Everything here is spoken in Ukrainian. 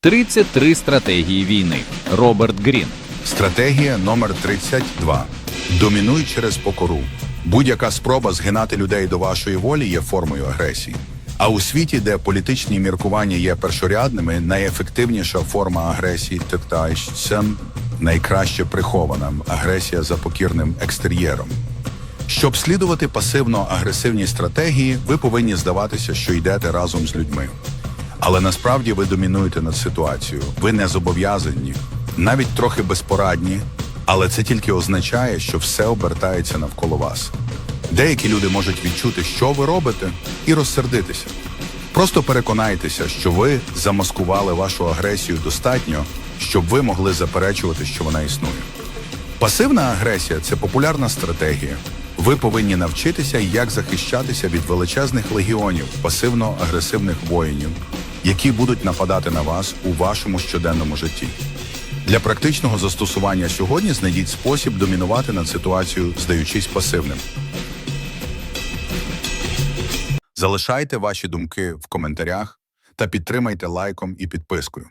33 стратегії війни. Роберт Грін. Стратегія номер 32. Домінуй через покору. Будь-яка спроба згинати людей до вашої волі є формою агресії. А у світі, де політичні міркування є першорядними, найефективніша форма агресії тектайшцем найкраще прихована агресія за покірним екстер'єром. Щоб слідувати пасивно-агресивній стратегії, ви повинні здаватися, що йдете разом з людьми. Але насправді ви домінуєте над ситуацією. Ви не зобов'язані, навіть трохи безпорадні, але це тільки означає, що все обертається навколо вас. Деякі люди можуть відчути, що ви робите, і розсердитися. Просто переконайтеся, що ви замаскували вашу агресію достатньо, щоб ви могли заперечувати, що вона існує. Пасивна агресія це популярна стратегія. Ви повинні навчитися, як захищатися від величезних легіонів пасивно-агресивних воїнів, які будуть нападати на вас у вашому щоденному житті. Для практичного застосування сьогодні знайдіть спосіб домінувати над ситуацією, здаючись пасивним. Залишайте ваші думки в коментарях та підтримайте лайком і підпискою.